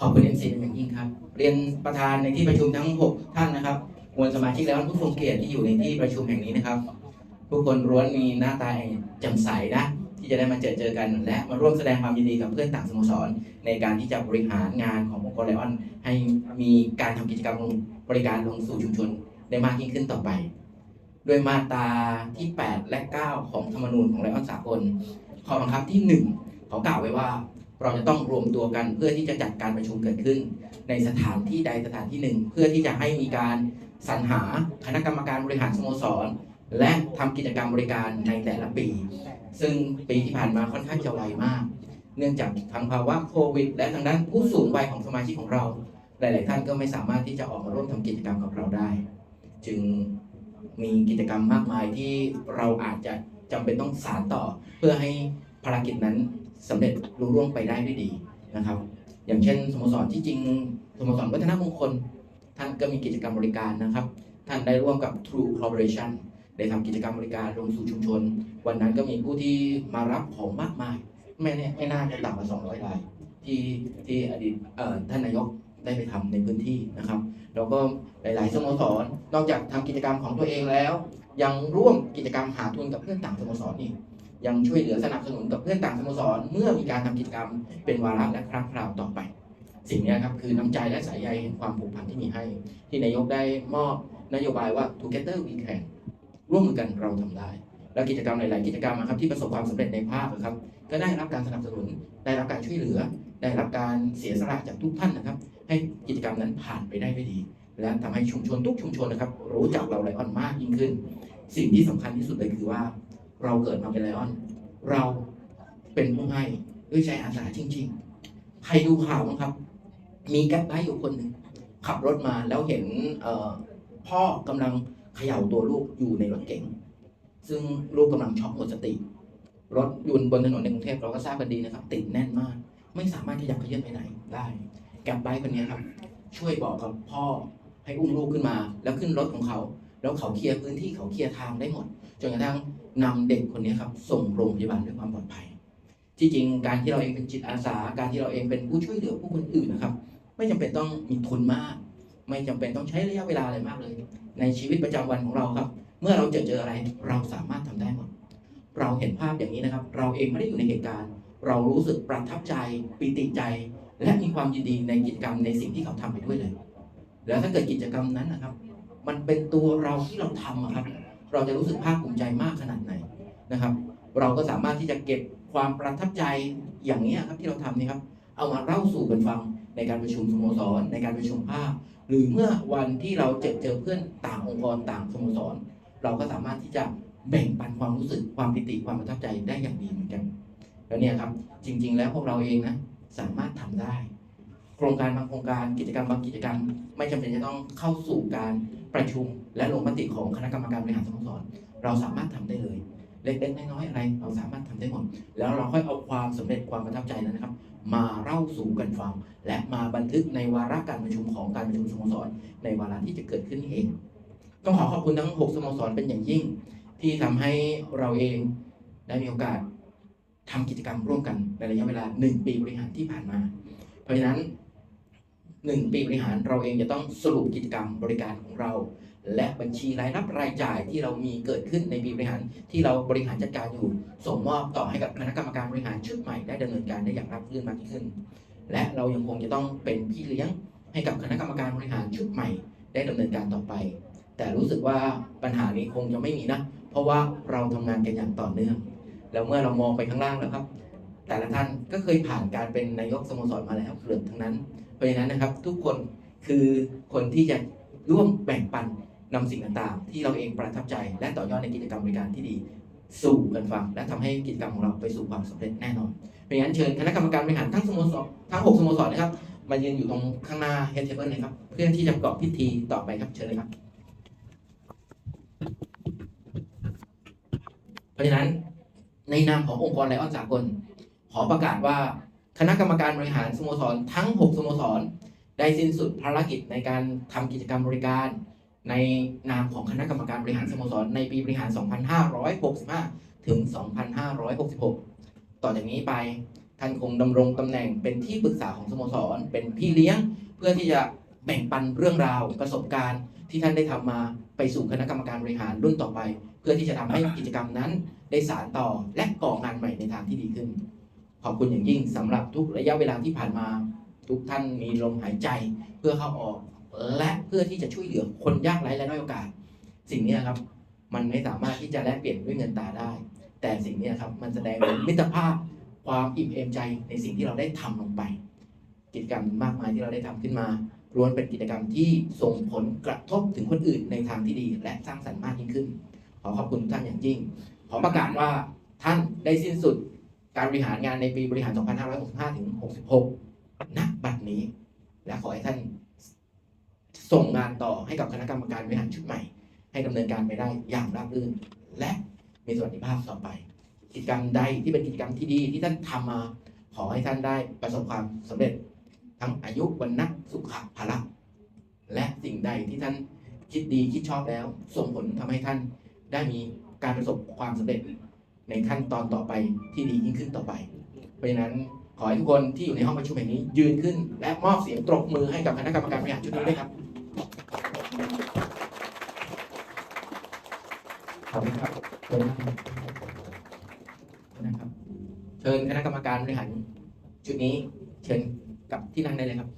ขอบคุณเอ็มซีเป็นอย่างยิ่งครับ เรียนประธานในที่ประชุมทั้ง 6 ท่านนะครับมวลสมาชิกและผู้ทรงเกียรติที่อยู่ในที่ประชุมแห่งนี้นะครับผู้คนล้วนมีหน้าตาแจ่มใสนะ ที่จะได้มาเจอเจอกัน และมาร่วมแสดงความยินดีกับเพื่อนต่างสโมสร ในการที่จะบริหารงานขององค์กรไลออน ให้มีการทำกิจกรรมบริการลงสู่ชุมชนได้มากยิ่งขึ้นต่อไปโดยมาตราที่ 8 และ 9 ของธรรมนูญของไลออนสากลข้อบังคับที่ 1 เขากล่าวไว้ว่า เราจะต้องรวมตัวกันเพื่อที่จะจัดการประชุมเกิดขึ้น ในสถานที่ใดสถานที่หนึ่ง เพื่อที่จะให้มีการสรรหาคณะกรรมการบริหารสโมสร และทำกิจกรรมบริการในแต่ละปี ซึ่งปีที่ผ่านมาค่อนข้างจะไวมาก เนื่องจากทางภาวะโควิด และทางด้านผู้สูงวัยของสมาชิกของเรา หลาย ๆ ท่านก็ไม่สามารถที่จะออกมาร่วมทำกิจกรรมกับเราได้ จึงมีกิจกรรมมากมายที่เราอาจจะจำเป็นต้องสานต่อ เพื่อให้ภารกิจนั้น สำเร็จลุล่วงไปได้ด้วยดีนะครับ อย่างเช่นสโมสรที่จริงสโมสรวัฒนมงคล ท่านก็มีกิจกรรมบริการนะครับ ท่านได้ร่วมกับ True Collaboration ได้ทำกิจกรรมบริการลงสู่ชุมชน วันนั้นก็มีผู้ที่มารับของมากมาย ไม่แน่ไม่น่าจะต่ำกว่า 200รายที่ที่อดีตท่านนายกได้ไปทำในพื้นที่นะครับแล้วก็หลาย ๆ สโมสรนอกจากทำกิจกรรมของตัวเองแล้ว ยังร่วมกิจกรรมหาทุนกับเพื่อนต่างสโมสรอีก ยังช่วยเหลือสนับสนุนกับเพื่อนต่างสโมสร เมื่อมีการทำกิจกรรมเป็นวาระและครั้งคราวต่อไป สิ่งนี้ครับคือน้ำใจและสายใยแห่งความผูกพันที่มีให้ ที่นายกได้มอบนโยบายว่า Together we can ร่วมมือกันเราทำได้ และกิจกรรมหลาย ๆ กิจกรรมนะครับที่ประสบความสำเร็จในภาคนะครับ ก็ได้รับการสนับสนุน ได้รับการช่วยเหลือ ได้รับการเสียสละจากทุกท่านนะครับ ให้กิจกรรมนั้นผ่านไปได้ด้วยดี และทำให้ชุมชนทุกชุมชนนะครับ รู้จักเราไลออนมากยิ่งขึ้น สิ่งที่สำคัญที่สุดเลยคือว่า เราเกิดมาเป็นไลออน เราเป็นผู้ให้ด้วยใจอาสาจริง ๆ ใครดูข่าวบ้งครับ มีแก๊ปไบค์อยู่คนหนึ่งขับรถมาแล้วเห็นพ่อกำลังเขย่าตัวลูกอยู่ในรถเก๋งซึ่งลูกกำลังช็อกหมดสติ รถยนต์บนถนนในกรุงเทพเราก็ทราบกันดีนะครับ ติดแน่นมาก ไม่สามารถขยับขยื้อนไปไหนได้แกร็บไบค์คนนี้ครับ ช่วยบอกกับพ่อให้อุ้มลูกขึ้นมา แล้วขึ้นรถของเขา แล้วเขาเคลียร์พื้นที่เขาเคลียร์ทางได้หมดจนกระทั่ง นำเด็กคนนี้ครับ ส่งโรงพยาบาลด้วยความปลอดภัย ที่จริงการที่เราเองเป็นจิตอาสา การที่เราเองเป็นผู้ช่วยเหลือผู้คนอื่นนะครับ ไม่จำเป็นต้องมีทุนมาก ไม่จำเป็นต้องใช้ระยะเวลาอะไรมากเลย ในชีวิตประจำวันของเราครับ เมื่อเราเจอเจออะไรเราสามารถทำได้หมด เราเห็นภาพอย่างนี้นะครับ เราเองไม่ได้อยู่ในเหตุการณ์ เรารู้สึกประทับใจปิติใจ และมีความยินดีในกิจกรรมในสิ่งที่เขาทำไปด้วยเลย แล้วถ้าเกิดกิจกรรมนั้นนะครับ มันเป็นตัวเราที่เราทำอะครับ เราจะรู้สึกภาคภูมิใจมากขนาดไหนนะครับ เราก็สามารถที่จะเก็บความประทับใจอย่างนี้ครับที่เราทำนี่ครับ เอามาเล่าสู่กันฟังในการประชุมสโมสร ในการประชุมภาคหรือเมื่อวันที่เราเจอเจอเพื่อนต่างองค์กรต่างสโมสร เราก็สามารถที่จะแบ่งปันความรู้สึกความปิติความประทับใจได้อย่างดีเหมือนกันแล้วเนี่ยครับจริง ๆ แล้วพวกเราเองนะสามารถทำได้ โครงการบางโครงการกิจกรรมบางกิจกรรม ไม่จำเป็นจะต้องเข้าสู่การประชุม และลงมติของคณะกรรมการบริหารสโมสรเราสามารถทำได้เลย เล็กๆน้อยๆอะไร เราสามารถทำได้หมดแล้วเราค่อยเอาความสำเร็จความประทับใจนั้นนะครับ มาเล่าสู่กันฟัง และมาบันทึกในวาระการประชุมของการประชุมสโมสรในวาระที่จะเกิดขึ้นเองต้องขอขอบคุณทั้ง 6 สโมสรเป็นอย่างยิ่ง ที่ทำให้เราเองได้มีโอกาสทำกิจกรรมร่วมกันในระยะเวลา 1 ปีบริหารที่ผ่านมา เพราะฉะนั้น 1 ปีบริหารเราเองจะต้องสรุปกิจกรรมบริการของเรา และบัญชีรายรับรายจ่ายที่เรามีเกิดขึ้นในปีบริหารที่เราบริหารจัดการอยู่ ส่งมอบต่อให้กับคณะกรรมการบริหารชุดใหม่ได้ดำเนินการได้อย่างราบรื่นมากยิ่งขึ้น และเรายังคงจะต้องเป็นพี่เลี้ยงให้กับคณะกรรมการบริหารชุดใหม่ ได้ดำเนินการต่อไป แต่รู้สึกว่าปัญหานี้คงจะไม่มีนะ เพราะว่าเราทำงานกันอย่างต่อเนื่อง แล้วเมื่อเรามองไปข้างล่างแล้วครับ แต่ละท่านก็เคยผ่านการเป็นนายกสโมสรมาแล้วเกือบทั้งนั้น ราะฉะนั้นนะครับทุกคนคือคนที่จะร่วมแบ่งปันนำสิ่งต่างๆ ที่เราเองประทับใจ และต่อยอดในกิจกรรมบริการที่ดี สู่กันฟัง และทำให้กิจกรรมของเราไปสู่ความสำเร็จแน่นอนเพราะฉะนั้นเชิญคณะกรรมการบริหารทั้งสโมสรทั้ง 6 สโมสรนะครับมายืนอยู่ตรงข้างหน้าเฮดเทเบิลเลยครับเพื่อที่จะประกอบพิธีต่อไปครับเชิญเลยครับ เพราะฉะนั้นในนามขององค์กรไลออนสากลขอประกาศว่า คณะกรรมการบริหารสโมสรทั้ง 6 สโมสร ได้สิ้นสุดภารกิจในการทำกิจกรรมบริการ ในนามของคณะกรรมการบริหารสโมสร ในปีบริหาร 2565 ถึง 2566 ต่อจากนี้ไปท่านคงดำรงตำแหน่งเป็นที่ปรึกษาของสโมสร เป็นพี่เลี้ยง เพื่อที่จะแบ่งปันเรื่องราวประสบการณ์ที่ท่านได้ทำมาไปสู่คณะกรรมการบริหารรุ่นต่อไป เพื่อที่จะทำให้กิจกรรมนั้นได้สานต่อและก่องานใหม่ในทางที่ดีขึ้น ขอบคุณอย่างยิ่งสำหรับทุกระยะเวลาที่ผ่านมา ทุกท่านมีลมหายใจเพื่อเข้าออก และเพื่อที่จะช่วยเหลือคนยากไร้และด้อยโอกาส สิ่งนี้ครับ มันไม่สามารถที่จะแลกเปลี่ยนด้วยเงินตาได้ แต่สิ่งนี้ครับมันแสดงถึงมิตรภาพความอิ่มเอมใจในสิ่งที่เราได้ทำลงไป กิจกรรมมากมายที่เราได้ทำขึ้นมาล้วนเป็นกิจกรรมที่ส่งผลกระทบถึงคนอื่นในทางที่ดี และสร้างสรรค์มากยิ่งขึ้น ขอขอบคุณทุกท่านอย่างยิ่ง ขอประกาศว่าท่านได้สิ้นสุด การบริหารงานในปีบริหาร 2565 ถึง 66 ณ บัดนี้ และขอให้ท่านส่งงานต่อให้กับคณะกรรมการบริหารชุดใหม่ ให้ดำเนินการไปได้อย่างราบรื่น และมีสวัสดิภาพต่อไป กิจกรรมใดที่เป็นกิจกรรมที่ดีที่ท่านทำมา ขอให้ท่านได้ประสบความสำเร็จ ทั้งอายุวันนะสุขภาละและสิ่งใดที่ท่านคิดดีคิดชอบแล้ว ส่งผลทำให้ท่านได้มีการประสบความสำเร็จ ในขั้นตอนต่อไปที่ดียิ่งขึ้นต่อไป เพราะฉะนั้นขอให้ทุกคนที่อยู่ในห้องประชุมแห่งนี้ ยืนขึ้นและมอบเสียงตบมือให้กับคณะกรรมการบริหารชุดนี้ด้วยครับขอบคุณครับเชิญนะครับ เชิญคณะกรรมการบริหารชุดนี้เชิญกับที่นั่งได้เลยครับ